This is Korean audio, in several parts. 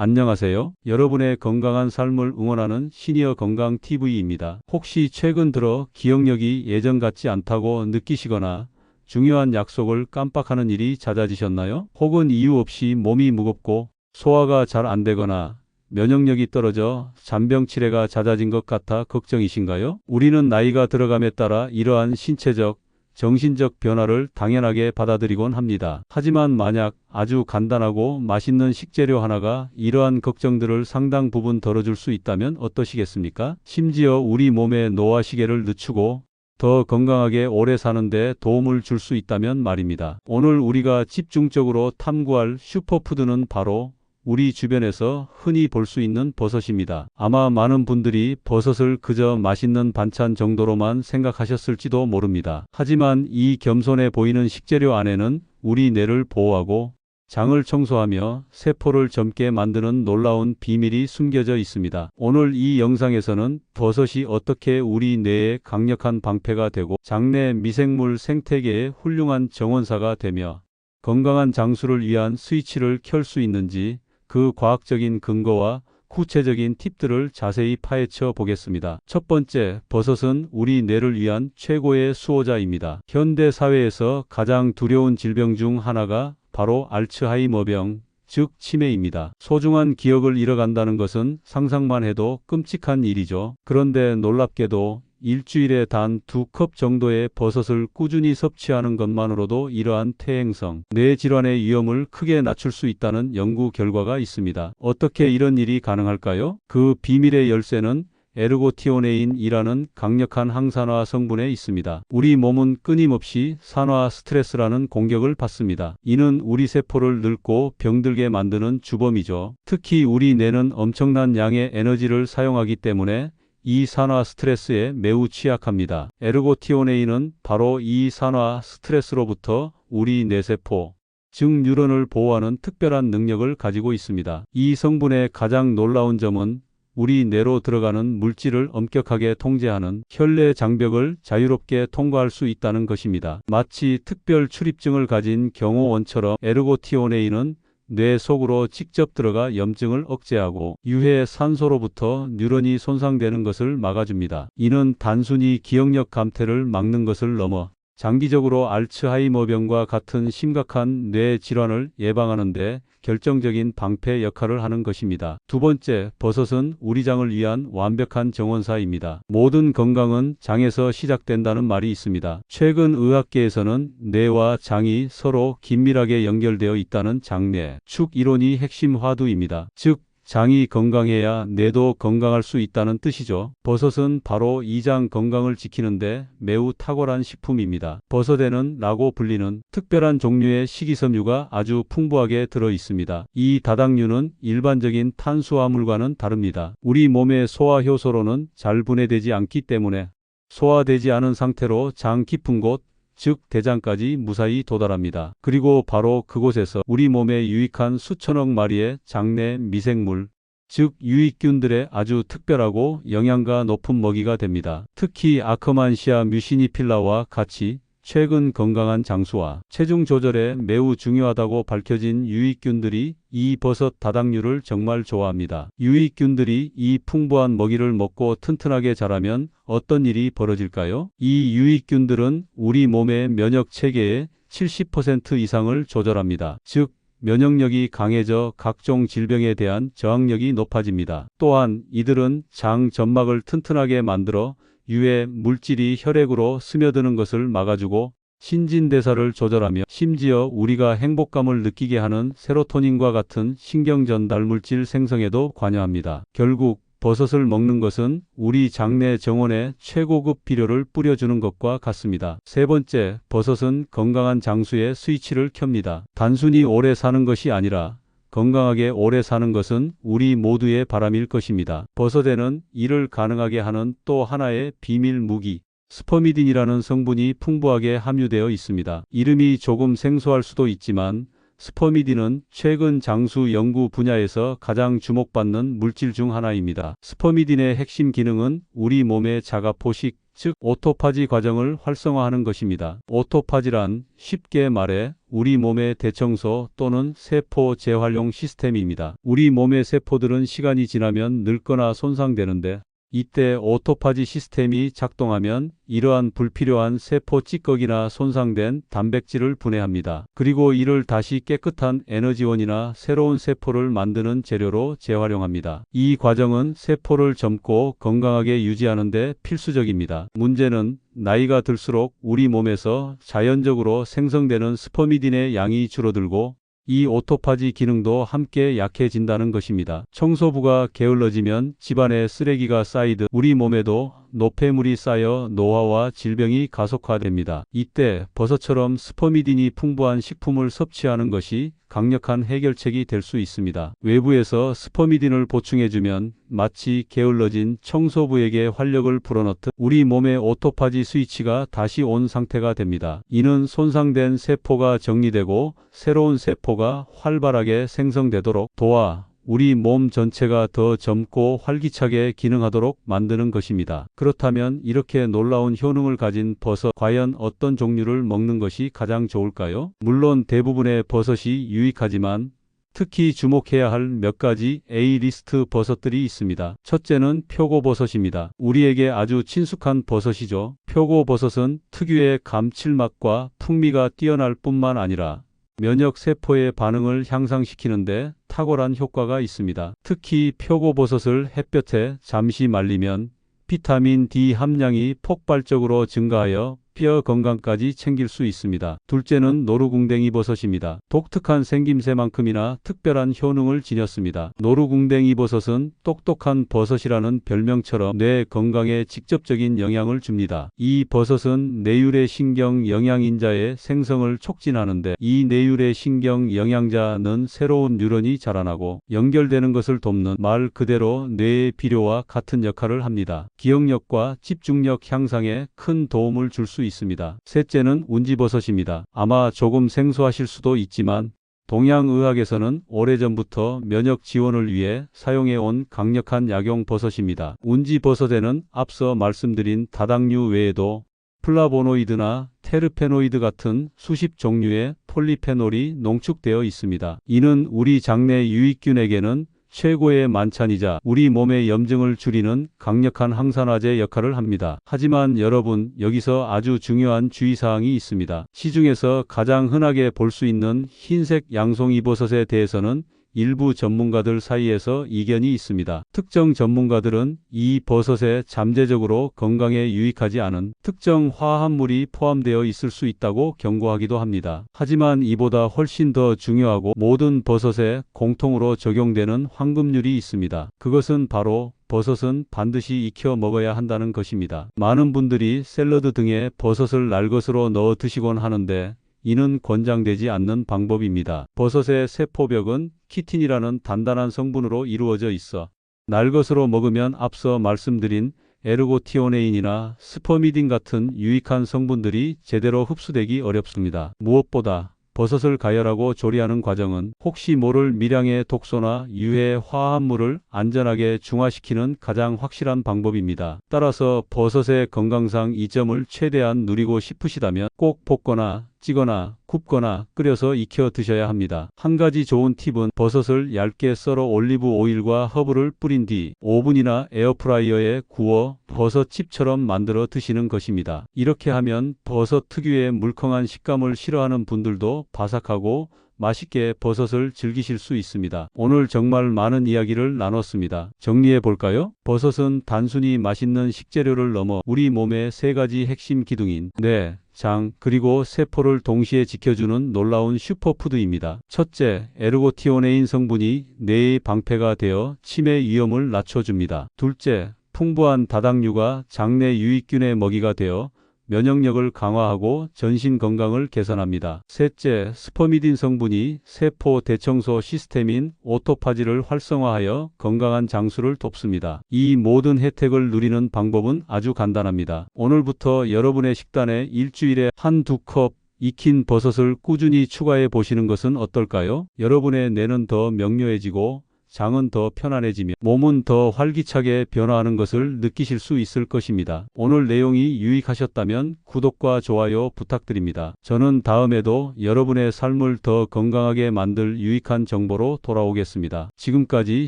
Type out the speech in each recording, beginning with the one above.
안녕하세요. 여러분의 건강한 삶을 응원하는 시니어 건강 TV입니다. 혹시 최근 들어 기억력이 예전 같지 않다고 느끼시거나 중요한 약속을 깜빡하는 일이 잦아지셨나요? 혹은 이유 없이 몸이 무겁고 소화가 잘 안 되거나 면역력이 떨어져 잔병 치레가 잦아진 것 같아 걱정이신가요? 우리는 나이가 들어감에 따라 이러한 신체적, 정신적 변화를 당연하게 받아들이곤 합니다. 하지만 만약 아주 간단하고 맛있는 식재료 하나가 이러한 걱정들을 상당 부분 덜어줄 수 있다면 어떠시겠습니까? 심지어 우리 몸의 노화 시계를 늦추고 더 건강하게 오래 사는데 도움을 줄 수 있다면 말입니다. 오늘 우리가 집중적으로 탐구할 슈퍼푸드는 바로 우리 주변에서 흔히 볼 수 있는 버섯입니다. 아마 많은 분들이 버섯을 그저 맛있는 반찬 정도로만 생각하셨을지도 모릅니다. 하지만 이 겸손해 보이는 식재료 안에는 우리 뇌를 보호하고 장을 청소하며 세포를 젊게 만드는 놀라운 비밀이 숨겨져 있습니다. 오늘 이 영상에서는 버섯이 어떻게 우리 뇌의 강력한 방패가 되고 장내 미생물 생태계의 훌륭한 정원사가 되며 건강한 장수를 위한 스위치를 켤 수 있는지 그 과학적인 근거와 구체적인 팁들을 자세히 파헤쳐 보겠습니다. 첫 번째, 버섯은 우리 뇌를 위한 최고의 수호자입니다. 현대 사회에서 가장 두려운 질병 중 하나가 바로 알츠하이머병, 즉 치매입니다. 소중한 기억을 잃어간다는 것은 상상만 해도 끔찍한 일이죠. 그런데 놀랍게도 일주일에 단 두 컵 정도의 버섯을 꾸준히 섭취하는 것만으로도 이러한 퇴행성, 뇌 질환의 위험을 크게 낮출 수 있다는 연구 결과가 있습니다. 어떻게 이런 일이 가능할까요? 그 비밀의 열쇠는 에르고티오네인이라는 강력한 항산화 성분에 있습니다. 우리 몸은 끊임없이 산화 스트레스라는 공격을 받습니다. 이는 우리 세포를 늙고 병들게 만드는 주범이죠. 특히 우리 뇌는 엄청난 양의 에너지를 사용하기 때문에 이 산화 스트레스에 매우 취약합니다. 에르고티오네인은 바로 이 산화 스트레스로부터 우리 뇌세포, 즉 뉴런을 보호하는 특별한 능력을 가지고 있습니다. 이 성분의 가장 놀라운 점은 우리 뇌로 들어가는 물질을 엄격하게 통제하는 혈내 장벽을 자유롭게 통과할 수 있다는 것입니다. 마치 특별 출입증을 가진 경호원처럼 에르고티오네인은 뇌 속으로 직접 들어가 염증을 억제하고 유해 산소로부터 뉴런이 손상되는 것을 막아줍니다. 이는 단순히 기억력 감퇴를 막는 것을 넘어 장기적으로 알츠하이머병과 같은 심각한 뇌 질환을 예방하는 데 결정적인 방패 역할을 하는 것입니다. 두 번째, 버섯은 우리 장을 위한 완벽한 정원사입니다. 모든 건강은 장에서 시작된다는 말이 있습니다. 최근 의학계에서는 뇌와 장이 서로 긴밀하게 연결되어 있다는 장내, 축 이론이 핵심 화두입니다. 즉, 장이 건강해야 뇌도 건강할 수 있다는 뜻이죠. 버섯은 바로 이장 건강을 지키는데 매우 탁월한 식품입니다. 버섯에는 라고 불리는 특별한 종류의 식이섬유가 아주 풍부하게 들어 있습니다. 이 다당류는 일반적인 탄수화물과는 다릅니다. 우리 몸의 소화 효소로는 잘 분해되지 않기 때문에 소화되지 않은 상태로 장 깊은 곳, 즉 대장까지 무사히 도달합니다. 그리고 바로 그곳에서 우리 몸에 유익한 수천억 마리의 장내 미생물, 즉 유익균들의 아주 특별하고 영양가 높은 먹이가 됩니다. 특히 아크만시아 뮤시니필라와 같이 최근 건강한 장수와 체중 조절에 매우 중요하다고 밝혀진 유익균들이 이 버섯 다당류를 정말 좋아합니다. 유익균들이 이 풍부한 먹이를 먹고 튼튼하게 자라면 어떤 일이 벌어질까요? 이 유익균들은 우리 몸의 면역 체계의 70% 이상을 조절합니다. 즉, 면역력이 강해져 각종 질병에 대한 저항력이 높아집니다. 또한 이들은 장 점막을 튼튼하게 만들어 유해 물질이 혈액으로 스며드는 것을 막아주고 신진대사를 조절하며 심지어 우리가 행복감을 느끼게 하는 세로토닌과 같은 신경 전달 물질 생성에도 관여합니다. 결국 버섯을 먹는 것은 우리 장내 정원에 최고급 비료를 뿌려주는 것과 같습니다. 세 번째, 버섯은 건강한 장수의 스위치를 켭니다. 단순히 오래 사는 것이 아니라 건강하게 오래 사는 것은 우리 모두의 바람일 것입니다. 버섯에는 이를 가능하게 하는 또 하나의 비밀 무기, 스퍼미딘이라는 성분이 풍부하게 함유되어 있습니다. 이름이 조금 생소할 수도 있지만 스퍼미딘은 최근 장수 연구 분야에서 가장 주목받는 물질 중 하나입니다. 스퍼미딘의 핵심 기능은 우리 몸의 자가 포식, 즉 오토파지 과정을 활성화하는 것입니다. 오토파지란 쉽게 말해 우리 몸의 대청소 또는 세포 재활용 시스템입니다. 우리 몸의 세포들은 시간이 지나면 늙거나 손상되는데 이때 오토파지 시스템이 작동하면 이러한 불필요한 세포 찌꺼기나 손상된 단백질을 분해합니다. 그리고 이를 다시 깨끗한 에너지원이나 새로운 세포를 만드는 재료로 재활용합니다. 이 과정은 세포를 젊고 건강하게 유지하는 데 필수적입니다. 문제는 나이가 들수록 우리 몸에서 자연적으로 생성되는 스퍼미딘의 양이 줄어들고 이 오토파지 기능도 함께 약해진다는 것입니다. 청소부가 게을러지면 집안에 쓰레기가 쌓이듯 우리 몸에도 노폐물이 쌓여 노화와 질병이 가속화됩니다. 이때 버섯처럼 스퍼미딘이 풍부한 식품을 섭취하는 것이 강력한 해결책이 될 수 있습니다. 외부에서 스퍼미딘을 보충해주면 마치 게을러진 청소부에게 활력을 불어넣듯 우리 몸의 오토파지 스위치가 다시 온 상태가 됩니다. 이는 손상된 세포가 정리되고 새로운 세포가 활발하게 생성되도록 도와 우리 몸 전체가 더 젊고 활기차게 기능하도록 만드는 것입니다. 그렇다면 이렇게 놀라운 효능을 가진 버섯 과연 어떤 종류를 먹는 것이 가장 좋을까요? 물론 대부분의 버섯이 유익하지만 특히 주목해야 할 몇 가지 A리스트 버섯들이 있습니다. 첫째는 표고버섯입니다. 우리에게 아주 친숙한 버섯이죠. 표고버섯은 특유의 감칠맛과 풍미가 뛰어날 뿐만 아니라 면역 세포의 반응을 향상시키는데 탁월한 효과가 있습니다. 특히 표고버섯을 햇볕에 잠시 말리면 비타민 D 함량이 폭발적으로 증가하여 뼈 건강까지 챙길 수 있습니다. 둘째는 노루궁뎅이 버섯입니다. 독특한 생김새만큼이나 특별한 효능을 지녔습니다. 노루궁뎅이 버섯은 똑똑한 버섯이라는 별명처럼 뇌 건강에 직접적인 영향을 줍니다. 이 버섯은 뇌율의 신경 영양인자의 생성을 촉진하는데 이 뇌율의 신경 영양자는 새로운 뉴런이 자라나고 연결되는 것을 돕는 말 그대로 뇌의 비료와 같은 역할을 합니다. 기억력과 집중력 향상에 큰 도움을 줄 수 있습니다. 셋째는 운지버섯입니다. 아마 조금 생소하실 수도 있지만 동양의학에서는 오래전부터 면역 지원을 위해 사용해 온 강력한 약용 버섯입니다. 운지버섯에는 앞서 말씀드린 다당류 외에도 플라보노이드나 테르페노이드 같은 수십 종류의 폴리페놀이 농축되어 있습니다. 이는 우리 장내 유익균에게는 최고의 만찬이자 우리 몸의 염증을 줄이는 강력한 항산화제 역할을 합니다. 하지만 여러분 여기서 아주 중요한 주의사항이 있습니다. 시중에서 가장 흔하게 볼 수 있는 흰색 양송이버섯에 대해서는 일부 전문가들 사이에서 이견이 있습니다. 특정 전문가들은 이 버섯에 잠재적으로 건강에 유익하지 않은 특정 화합물이 포함되어 있을 수 있다고 경고하기도 합니다. 하지만 이보다 훨씬 더 중요하고 모든 버섯에 공통으로 적용되는 황금률이 있습니다. 그것은 바로 버섯은 반드시 익혀 먹어야 한다는 것입니다. 많은 분들이 샐러드 등에 버섯을 날것으로 넣어 드시곤 하는데 이는 권장되지 않는 방법입니다. 버섯의 세포벽은 키틴이라는 단단한 성분으로 이루어져 있어 날것으로 먹으면 앞서 말씀드린 에르고티오네인이나 스퍼미딘 같은 유익한 성분들이 제대로 흡수되기 어렵습니다. 무엇보다 버섯을 가열하고 조리하는 과정은 혹시 모를 미량의 독소나 유해 화합물을 안전하게 중화시키는 가장 확실한 방법입니다. 따라서 버섯의 건강상 이 점을 최대한 누리고 싶으시다면 꼭 볶거나 찌거나 굽거나 끓여서 익혀 드셔야 합니다. 한 가지 좋은 팁은 버섯을 얇게 썰어 올리브 오일과 허브를 뿌린 뒤 오븐이나 에어프라이어에 구워 버섯칩처럼 만들어 드시는 것입니다. 이렇게 하면 버섯 특유의 물컹한 식감을 싫어하는 분들도 바삭하고 맛있게 버섯을 즐기실 수 있습니다. 오늘 정말 많은 이야기를 나눴습니다. 정리해 볼까요? 버섯은 단순히 맛있는 식재료를 넘어 우리 몸의 세 가지 핵심 기둥인 뇌, 장, 그리고 세포를 동시에 지켜주는 놀라운 슈퍼푸드입니다. 첫째, 에르고티오네인 성분이 뇌의 방패가 되어 치매 위험을 낮춰줍니다. 둘째, 풍부한 다당류가 장내 유익균의 먹이가 되어 면역력을 강화하고 전신 건강을 개선합니다. 셋째, 스퍼미딘 성분이 세포 대청소 시스템인 오토파지를 활성화하여 건강한 장수를 돕습니다. 이 모든 혜택을 누리는 방법은 아주 간단합니다. 오늘부터 여러분의 식단에 일주일에 한두 컵 익힌 버섯을 꾸준히 추가해 보시는 것은 어떨까요? 여러분의 뇌는 더 명료해지고 장은 더 편안해지며 몸은 더 활기차게 변화하는 것을 느끼실 수 있을 것입니다. 오늘 내용이 유익하셨다면 구독과 좋아요 부탁드립니다. 저는 다음에도 여러분의 삶을 더 건강하게 만들 유익한 정보로 돌아오겠습니다. 지금까지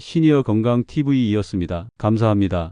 시니어 건강 TV이었습니다. 감사합니다.